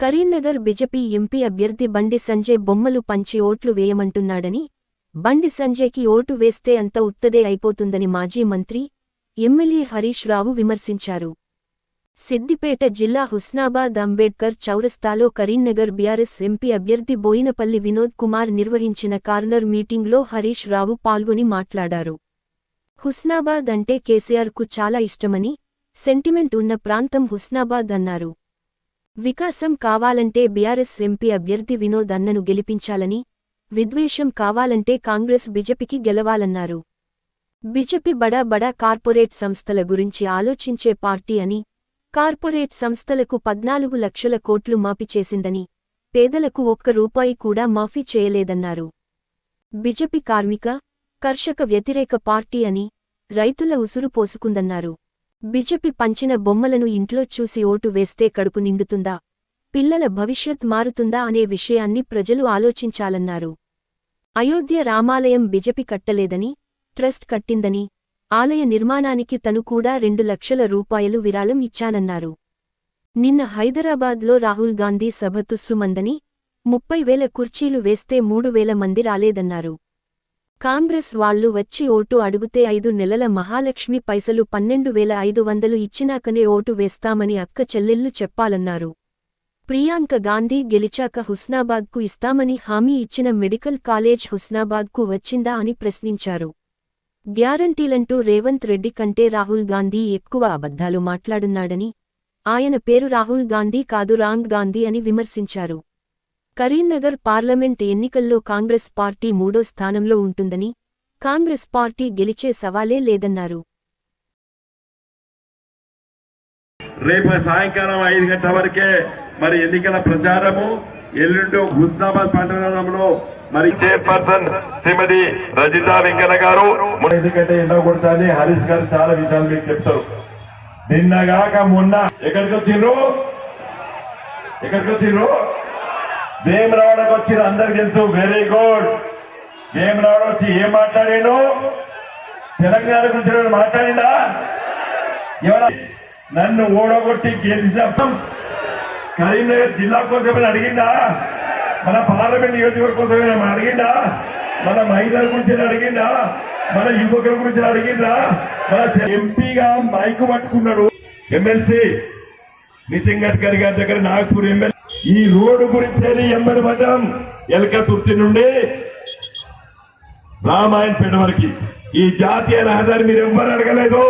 Karimnagar BJP MP అభ్యర్థి బండి సంజయ్ బొమ్మలు పంచి ఓట్లు వేయమంటున్నాడని బండి సంజయ్కి ఓటు వేస్తే అంత ఉత్తదే అయిపోతుందని మాజీ మంత్రి ఎమ్మెల్యే హరీష్ రావు విమర్శించారు. సిద్దిపేట జిల్లా హుస్నాబాద్ అంబేడ్కర్ చౌరస్తాలో కరీంనగర్ బీఆర్ఎస్ ఎంపీ అభ్యర్థి బోయినపల్లి వినోద్ కుమార్ నిర్వహించిన కార్నర్ మీటింగ్లో హరీష్ రావు పాల్గొని మాట్లాడారు. హుస్నాబాద్ అంటే కేసీఆర్కు చాలా ఇష్టమని సెంటిమెంట్ ఉన్న ప్రాంతం హుస్నాబాద్ అన్నారు. వికాసం కావాలంటే బీఆర్ఎస్ ఎంపీ అభ్యర్థి వినోద్ అన్నను గెలిపించాలని విద్వేషం కావాలంటే కాంగ్రెస్ బిజెపికి గెలవాలన్నారు. బిజెపి బడా బడా కార్పొరేట్ సంస్థల గురించి ఆలోచించే పార్టీ అని కార్పొరేట్ సంస్థలకు పద్నాలుగు లక్షల కోట్లు మాఫీ చేసిందని పేదలకు ఒక్క రూపాయి కూడా మాఫీ చేయలేదన్నారు. బిజెపి కార్మిక కర్షక వ్యతిరేక పార్టీ అని రైతుల ఉసురు పోసుకుందన్నారు. బిజెపి పంచిన బొమ్మలను ఇంట్లో చూసి ఓటు వేస్తే కడుపు నిండుతుందా? పిల్లల భవిష్యత్ మారుతుందా అనే విషయాన్ని ప్రజలు ఆలోచించాలన్నారు. అయోధ్య రామాలయం బిజెపి కట్టలేదని ట్రస్ట్ కట్టిందని ఆలయ నిర్మాణానికి తను కూడా రెండు లక్షల రూపాయలు విరాళం ఇచ్చానన్నారు. నిన్న హైదరాబాద్లో రాహుల్ గాంధీ సభ తుస్సుమందని ముప్పై వేల కుర్చీలు వేస్తే మూడు వేల మంది రాలేదన్నారు. కాంగ్రెస్ వాళ్ళు వచ్చి ఓటు అడుగుతే ఐదు నెలల మహాలక్ష్మి పైసలు పన్నెండు వేల ఐదు వందలు ఇచ్చినాకనే ఓటు వేస్తామని అక్క చెల్లెళ్ళు చెప్పాలన్నారు. ప్రియాంక గాంధీ గెలిచాక హుస్నాబాద్కు ఇస్తామని హామీ ఇచ్చిన మెడికల్ కాలేజ్ హుస్నాబాద్కు వచ్చిందా అని ప్రశ్నించారు. గ్యారంటీలంటూ రేవంత్ రెడ్డి కంటే రాహుల్ గాంధీ ఎక్కువ అబద్ధాలు మాట్లాడున్నాడని ఆయన పేరు రాహుల్ గాంధీ కాదు రాంగ్ గాంధీ అని విమర్శించారు. కరీంనగర్ పార్లమెంట్ ఎన్నికల్లో కాంగ్రెస్ పార్టీ మూడో స్థానంలో ఉంటుందని కాంగ్రెస్ పార్టీ గెలిచే సవాలే లేదన్నారు. రేపు సాయంకాలం ఐదు గంటల వరకే మరి ఎన్నికల ప్రచారము. ఎల్లుండి హుస్నాబాద్ పట్టణంలో మరి చైర్పర్సన్ శ్రీమతి రజిత వెంకన్న గారు. ఎందుకంటే ఎండ కొడుతుంది హరీష్ గారు చాలా విషయాలు మీకు చెప్తారు. నిన్నగాక మొన్న ఎక్కడికి వచ్చిర్రు? ఎక్కడికి వచ్చిర్రు? భీమరావడానికి వచ్చిర్రు అందరికి తెలుసు. వెరీ గుడ్ భీమరావడం వచ్చి ఏం మాట్లాడిండు? తెలంగాణ గురించి ఏమైనా మాట్లాడిందా ఎవరా నన్ను ఓడగొట్టి గెలిచినప్పుడు కరీంనగర్ జిల్లా కోసం అడిగిందా? మన పార్లమెంట్ నియోజకవర్గం కోసమే అడిగిందా? మన మహిళల గురించి అడిగిందా? మన యువకుల గురించి అడిగిందా? మన ఎంపీగా మైకు పట్టుకున్నాడు ఎమ్మెల్సీ నితిన్ గడ్కరీ గారి దగ్గర నాగపూర్ ఎమ్మెల్యే. ఈ రోడ్డు గురించి ఎంబడి పడ్డం. ఎలక తుర్తి నుండి రామాయణపేట వరకు. ఈ జాతీయ రహదారి మీరు ఎవ్వరు అడగలేదు.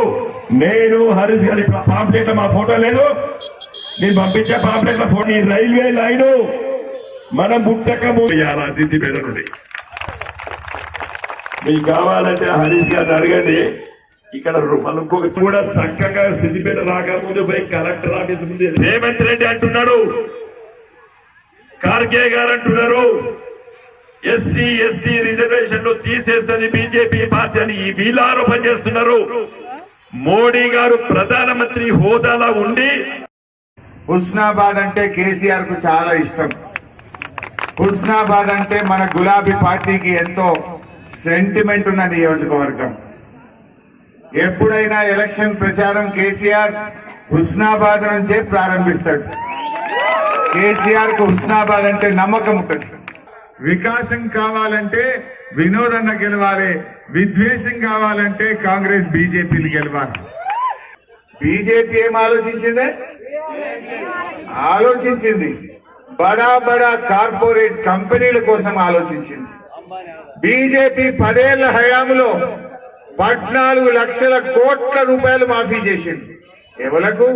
నేను హరీష్ గారి పాంప్లెట్ మా ఫోటో లేదు. నేను పంపించే పాంప్లెట్ ఫోన్ ఈ రైల్వే లైన్. మనం ముట్టక సిద్దిపేట నుండి మీకు కావాలంటే హరీష్ గారిని అడగండి. ఇక్కడ మనం కూడా చక్కగా సిద్దిపేట రాకముందు పోయి కలెక్టర్ ఆఫీస్ ముందు రేవంత్ రెడ్డి అంటున్నాడు. కార్గే గారు అంటున్నారు. ఎస్సీ ఎస్టీ రిజర్వేషన్లు తీసేస్తుంది బీజేపీ పార్టీ అని ఈ వీళ్ళు చేస్తున్నారు. మోడీ గారు ప్రధానమంత్రి హోదాలో ఉండి హుస్నాబాద్ అంటే కేసీఆర్కు చాలా ఇష్టం. హుస్నాబాద్ అంటే మన గులాబీ పార్టీకి ఎంతో సెంటిమెంట్ ఉన్న నియోజకవర్గం. ఎప్పుడైనా ఎలక్షన్ ప్రచారం కేసీఆర్ హుస్నాబాద్ నుంచే ప్రారంభిస్తాడు. కేసీఆర్కు హుస్నాబాద్ అంటే నమ్మకం ఉంటుంది. వికాసం కావాలంటే వినోదన్న గెలవాలి విద్వేషం కావాలంటే కాంగ్రెస్ బీజేపీలు గెలవాలి. బీజేపీ ఏం ఆలోచించిందే? ఆలోచించింది. బడా బడా కార్పొరేట్ కంపెనీల కోసం ఆలోచించింది. బీజేపీ పదేళ్ళ హయాంలో పద్నాలుగు లక్షల కోట్ల రూపాయలు మాఫీ చేసింది. ఎవలకు?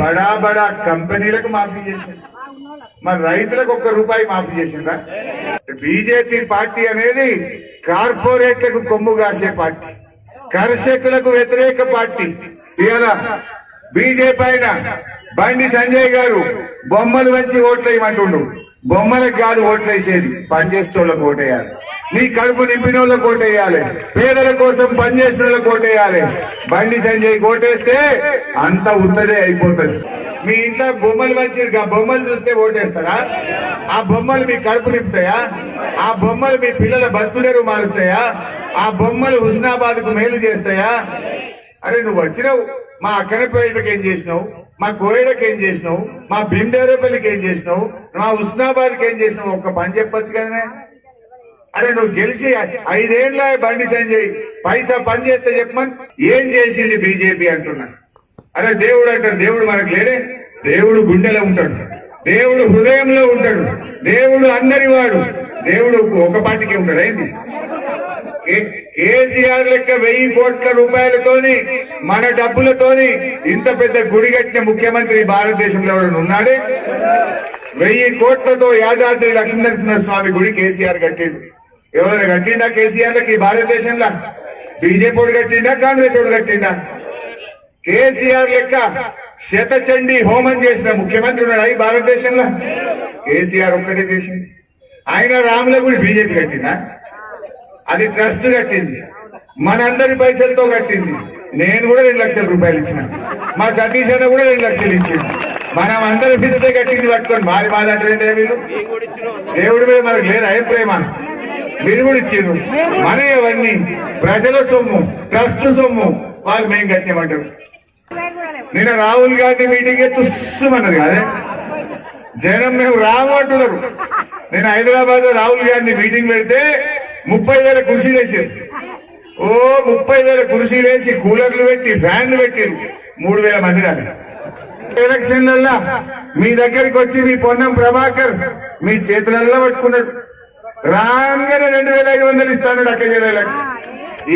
బడా బడా కంపెనీలకు మాఫీ చేసింది. మరి రైతులకు ఒక్క రూపాయి మాఫీ చేసిందా? బీజేపీ పార్టీ అనేది కార్పొరేట్లకు కొమ్ము కాసే పార్టీ. కర్షకులకు వ్యతిరేక పార్టీ. ఇవాళ బీజేపీ అయిన బండి సంజయ్ గారు బొమ్మలు వంచి ఓట్లేయమంటుండు బొమ్మలకు కాదు ఓట్లేసేది పనిచేసేటోళ్ళకి ఓటేయాలి నీ కడుపు నింపిన వాళ్ళకి ఓటేయాలి పేదల కోసం పనిచేసిన వాళ్ళకి ఓటేయాలి బండి సంజయ్ ఓటేస్తే అంత ఉత్తదే అయిపోతుంది. మీ ఇంట్లో బొమ్మలు మంచిది బొమ్మలు చూస్తే ఓటేస్తారా ఆ బొమ్మలు మీ కడుపు నింపుతాయా? ఆ బొమ్మలు మీ పిల్లల బతుకుదేరు మారుస్తాయా? ఆ బొమ్మలు హుస్నాబాద్కు మేలు చేస్తాయా? అరే నువ్వు వచ్చినావు. మా అక్కనపేటకి ఏం చేసినావు? మా కోయడకి ఏం చేసినావు? మా బిందేరేపల్లికి ఏం చేసినావు? మా ఉస్నాబాద్కి ఏం చేసినావు? ఒక్క పని చెప్పొచ్చు కదనే? అరే నువ్వు గెలిచి ఐదేళ్ళ బండి సంజయ్ పైసా పని చేస్తే చెప్పమని ఏం చేసింది బీజేపీ అంటున్నా. అరే దేవుడు అంటాడు దేవుడు మనకు లేడే. దేవుడు గుండెలో ఉంటాడు. దేవుడు హృదయంలో ఉంటాడు. దేవుడు అందరి వాడు దేవుడు ఒక పాటికి ఉంటాడు. ఏంటి కేసీఆర్ లెక్క వెయ్యి కోట్ల రూపాయలతోని మన డబ్బులతోని ఇంత పెద్ద గుడి కట్టిన ముఖ్యమంత్రి భారతదేశంలో ఎవరైనా ఉన్నాడే? వెయ్యి కోట్లతో యాదాద్రి లక్ష్మీనరసింహ స్వామి గుడి కేసీఆర్ కట్టిండు. ఎవరైనా కట్టిండా కేసీఆర్ లకి ఈ భారతదేశంలో బీజేపీ కట్టిండా కాంగ్రెస్ కట్టిండా? కేసీఆర్ లెక్క శతచండి హోమం చేసిన ముఖ్యమంత్రి ఉన్నాడు ఈ భారతదేశంలో? కేసీఆర్ ఒక్కటే చేసింది. ఆయన రాముల గుడి బీజేపీ కట్టిందా అది ట్రస్ట్ కట్టింది. మనందరి పైసలతో కట్టింది. నేను కూడా రెండు లక్షల రూపాయలు ఇచ్చిన. మా సతీష్ అన్న కూడా రెండు లక్షలు ఇచ్చింది మనం అందరి ఫీజుతో కట్టింది పట్టుకొని మాది మాది అంటే వీళ్ళు దేవుడి మీద మనకు లేదా ఏం ప్రేమ? మీరు కూడా ఇచ్చారు. మన ఇవన్నీ ప్రజల సొమ్ము ట్రస్ట్ సొమ్ము. వాళ్ళు మేము కట్టామంటారు. నిన్న రాహుల్ గాంధీ మీటింగ్ తుస్సుమన్నది కాదే? జనం మేము రామంటున్నారు నేను హైదరాబాద్ రాహుల్ గాంధీ మీటింగ్ పెడితే ముప్పై వేల కుర్సీ వేసారు ఓ ముప్పై వేల కుర్సీ వేసి కూలర్లు పెట్టి ఫ్యాన్లు పెట్టారు. మూడు వేల మంది దాకా. ఎలక్షన్లల్లా మీ దగ్గరికి వచ్చి మీ పొన్నం ప్రభాకర్ మీ చేతులల్లో పట్టుకున్నాడు. రాగానే రెండు వేల ఐదు వందలు ఇస్తాడు అక్క జిల్లాలకు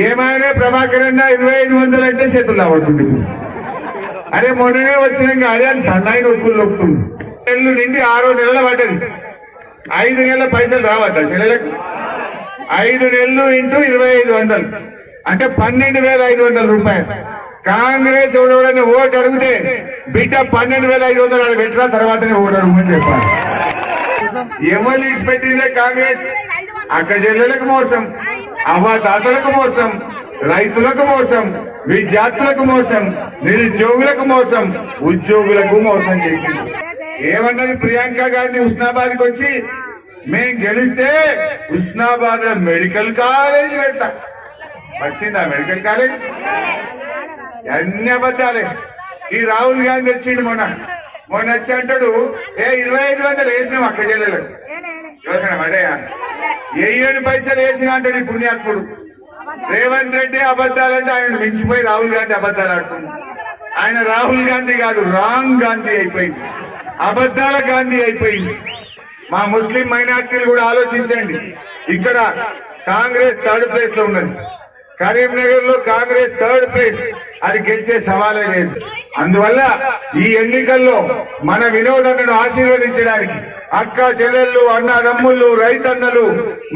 ఏమైనా ప్రభాకర్ అన్న ఇరవై ఐదు వందలు అంటే చేతుల్లో పడుతుంది. అరే మొన్ననే వచ్చినాక అదే అని సన్నాయి నొక్కులు నొక్కుతుంది నెలలు నిండి ఆరో నెలల పడ్డది. ఐదు నెలల పైసలు రావద్దా చెల్లెలకు ఐదు నెలలు ఇంటూ ఇరవై ఐదు వందలు. అంటే పన్నెండు వేల ఐదు వందల రూపాయలు. కాంగ్రెస్ ఎవడెవడన్నా ఓటు అడిగితే బిడ్డ పన్నెండు వేల ఐదు వందలు ఆడ పెట్టిన తర్వాతనే ఓటు అడుగుమని చెప్పాలి. ఎవరు ఇచ్చి పెట్టిందే కాంగ్రెస్? అక్క చెల్లెలకు మోసం అవ్వ తాతలకు మోసం రైతులకు మోసం విద్యార్థులకు మోసం నిరుద్యోగులకు మోసం ఉద్యోగులకు మోసం చేసింది. ఏమన్నది ప్రియాంక గాంధీ ఉస్నాబాద్కి వచ్చి మేం గెలిస్తే ఉస్నాబాద్లో మెడికల్ కాలేజ్ పెడతా. వచ్చిందా మెడికల్ కాలేజ్? అన్ని అబద్ధాలే ఈ రాహుల్ గాంధీ వచ్చిండు మొన్న. మొన్న వచ్చి అంటాడు ఏ ఇరవై ఐదు వందలు వేసినాం అక్క చెల్లెలకు యోచన పడేయా పైసలు వేసినా అంటాడు ఈ పుణ్యాత్ముడు. రేవంత్ రెడ్డి అబద్ధాలంటే ఆయన మించిపోయి రాహుల్ గాంధీ అబద్ధాలు ఆడుతుంది. ఆయన రాహుల్ గాంధీ కాదు రాంగ్ గాంధీ అయిపోయింది. అబద్ధాల గాంధీ అయిపోయింది. మా ముస్లిం మైనార్టీలు కూడా ఆలోచించండి. ఇక్కడ కాంగ్రెస్ థర్డ్ ప్లేస్లో ఉన్నది. కరీంనగర్లో కాంగ్రెస్ థర్డ్ ప్లేస్. అది గెలిచే సవాలే లేదు. అందువల్ల ఈ ఎన్నికల్లో మన వినోదన్నను ఆశీర్వదించడానికి అక్క చెల్లెళ్ళు అన్నదమ్ముళ్ళు రైతన్నలు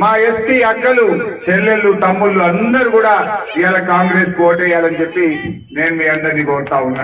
మా ఎస్టీ అక్కలు చెల్లెళ్ళు తమ్ముళ్ళు అందరూ కూడా ఇవాళ కాంగ్రెస్ ఓటేయాలని చెప్పి నేను మీ అందరినీ కోరుతా ఉన్నా.